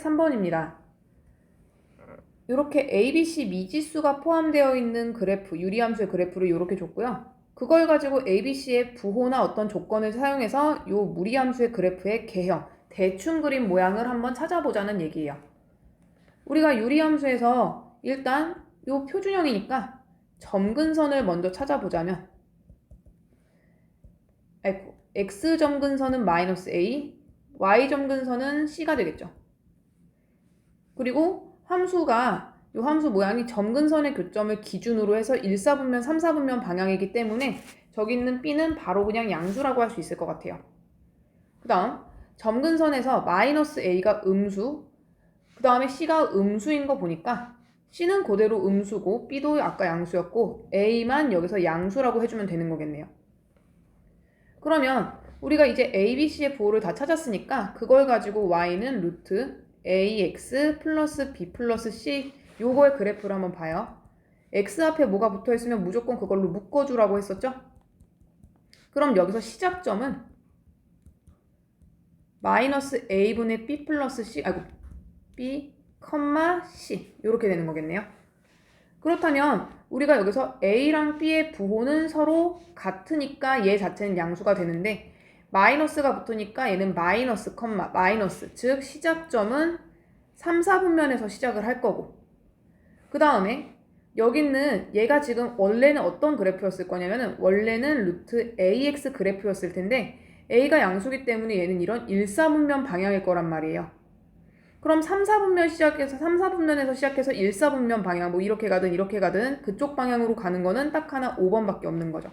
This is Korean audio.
3번입니다. 이렇게 ABC 미지수가 포함되어 있는 그래프, 유리함수의 그래프를 이렇게 줬고요. 그걸 가지고 ABC의 부호나 어떤 조건을 사용해서 이 무리함수의 그래프의 개형, 대충 그린 모양을 한번 찾아보자는 얘기예요. 우리가 유리함수에서 일단 이 표준형이니까 점근선을 먼저 찾아보자면 아이고, x 점근선은 마이너스 a, y 점근선은 c가 되겠죠. 그리고 함수가 이 함수 모양이 점근선의 교점을 기준으로 해서 1, 4분면, 3, 4분면 방향이기 때문에 저기 있는 b는 바로 그냥 양수라고 할 수 있을 것 같아요. 그 다음 점근선에서 마이너스 a가 음수, 그 다음에 c가 음수인 거 보니까 c는 그대로 음수고 b도 아까 양수였고 a만 여기서 양수라고 해주면 되는 거겠네요. 그러면 우리가 이제 a, b, c의 부호를 다 찾았으니까 그걸 가지고 y는 루트 ax 플러스 b 플러스 c 요거의 그래프를 한번 봐요. x 앞에 뭐가 붙어 있으면 무조건 그걸로 묶어주라고 했었죠? 그럼 여기서 시작점은 마이너스 a분의 b 플러스 c, 아이고 b, 컴마 c 이렇게 되는 거겠네요. 그렇다면 우리가 여기서 a랑 b의 부호는 서로 같으니까 얘 자체는 양수가 되는데 마이너스가 붙으니까 얘는 마이너스 컴마 마이너스 즉 시작점은 3, 4분면에서 시작을 할 거고 그 다음에 여기는 얘가 지금 원래는 어떤 그래프였을 거냐면은 원래는 루트 ax 그래프였을 텐데 a가 양수기 때문에 얘는 이런 1, 4분면 방향일 거란 말이에요. 그럼 3, 4분면 시작해서 3, 4분면에서 시작해서 1, 4분면 방향 뭐 이렇게 가든 이렇게 가든 그쪽 방향으로 가는 거는 딱 하나 5번밖에 없는 거죠.